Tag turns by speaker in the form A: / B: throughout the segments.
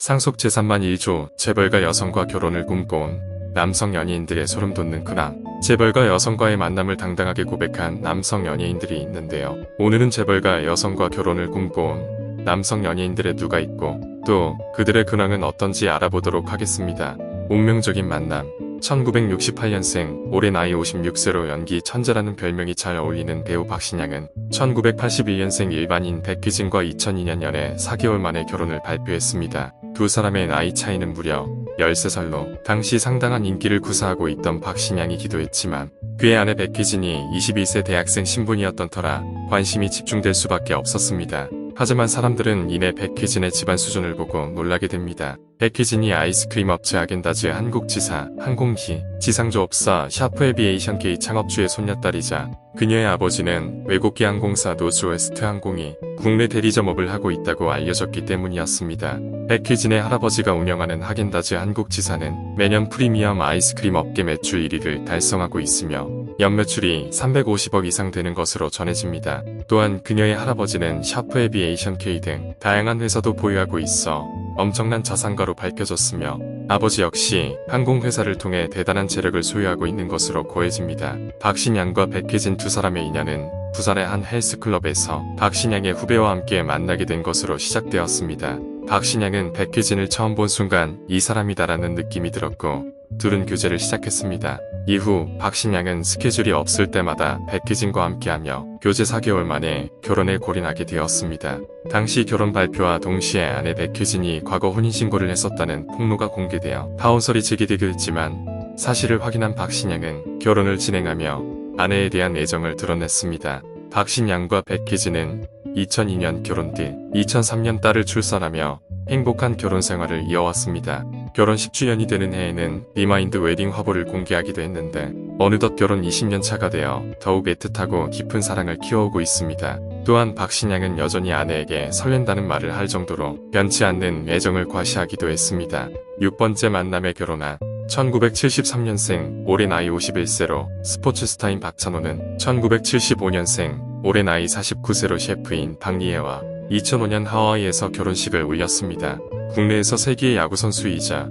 A: 상속 재산만 1조, 재벌가 여성과 결혼을 꿈꿔온 남성 연예인들의 소름 돋는 근황. 재벌가 여성과의 만남을 당당하게 고백한 남성 연예인들이 있는데요. 오늘은 재벌가 여성과 결혼을 꿈꿔온 남성 연예인들의 누가 있고 또 그들의 근황은 어떤지 알아보도록 하겠습니다. 운명적인 만남. 1968년생, 올해 나이 56세로 연기 천재라는 별명이 잘 어울리는 배우 박신양은 1981년생 일반인 백희진과 2002년 연애 4개월 만에 결혼을 발표했습니다. 두 사람의 나이 차이는 무려 13살로 당시 상당한 인기를 구사하고 있던 박신양이 기도 했지만 그의 아내 백희진이 22세 대학생 신분이었던 터라 관심이 집중될 수밖에 없었습니다. 하지만 사람들은 이내 백희진의 집안 수준을 보고 놀라게 됩니다. 백희진이 아이스크림 업체 아겐다즈 한국지사, 항공기, 지상조업사 샤프 에비에이션 K 창업주의 손녀딸이자 그녀의 아버지는 외국계 항공사 노스웨스트 항공이 국내 대리점업을 하고 있다고 알려졌기 때문이었습니다. 백희진의 할아버지가 운영하는 하겐다즈 한국지사는 매년 프리미엄 아이스크림 업계 매출 1위를 달성하고 있으며 연매출이 350억 이상 되는 것으로 전해집니다. 또한 그녀의 할아버지는 샤프 에비에이션 K 등 다양한 회사도 보유하고 있어 엄청난 자산가로 밝혀졌으며 아버지 역시 항공회사를 통해 대단한 재력을 소유하고 있는 것으로 고해집니다. 박신양과 백혜진 두 사람의 인연은 부산의 한 헬스클럽에서 박신양의 후배와 함께 만나게 된 것으로 시작되었습니다. 박신양은 백혜진을 처음 본 순간 이 사람이다라는 느낌이 들었고 둘은 교제를 시작했습니다. 이후 박신양은 스케줄이 없을 때마다 백희진과 함께하며 교제 4개월 만에 결혼에 골인하게 되었습니다. 당시 결혼 발표와 동시에 아내 백희진이 과거 혼인신고를 했었다는 폭로가 공개되어 파혼설이 제기되기도 했지만 사실을 확인한 박신양은 결혼을 진행하며 아내에 대한 애정을 드러냈습니다. 박신양과 백희진은 2002년 결혼 뒤 2003년 딸을 출산하며 행복한 결혼 생활을 이어왔습니다. 결혼 10주년이 되는 해에는 리마인드 웨딩 화보를 공개하기도 했는데 어느덧 결혼 20년 차가 되어 더욱 애틋하고 깊은 사랑을 키워오고 있습니다. 또한 박신양은 여전히 아내에게 설렌다는 말을 할 정도로 변치 않는 애정을 과시하기도 했습니다. 6번째 만남에 결혼한 1973년생 올해 나이 51세로 스포츠 스타인 박찬호는 1975년생 올해 나이 49세로 셰프인 박리애와 2005년 하와이에서 결혼식을 올렸습니다. 국내에서 세계의 야구 선수이자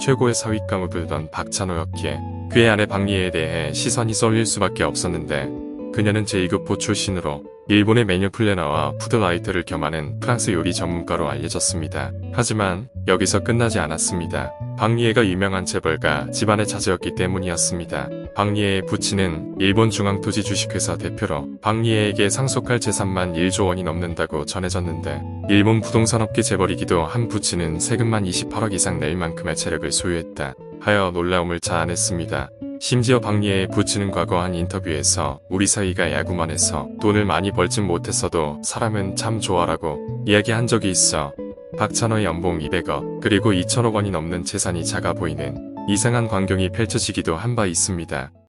A: 최고의 사윗감을 불던 박찬호였기에 그의 아내 박리애에 대해 시선이 쏠릴 수밖에 없었는데 그녀는 제2급포 출신으로 일본의 메뉴 플래너와 푸드라이터를 겸하는 프랑스 요리 전문가로 알려졌습니다. 하지만 여기서 끝나지 않았습니다. 박리애가 유명한 재벌가 집안의 자제였기 때문이었습니다. 박리애의 부친은 일본 중앙토지 주식회사 대표로 박리애에게 상속할 재산만 1조 원이 넘는다고 전해졌는데 일본 부동산업계 재벌이기도 한 부친은 세금만 28억 이상 낼 만큼의 재력을 소유했다 하여 놀라움을 자아냈습니다. 심지어 박리애의 부친은 과거 한 인터뷰에서 우리 사이가 야구만 해서 돈을 많이 벌진 못했어도 사람은 참 좋아라고 이야기한 적이 있어 박찬호의 연봉 200억 그리고 2천억 원이 넘는 재산이 작아 보이는 이상한 광경이 펼쳐지기도 한 바 있습니다.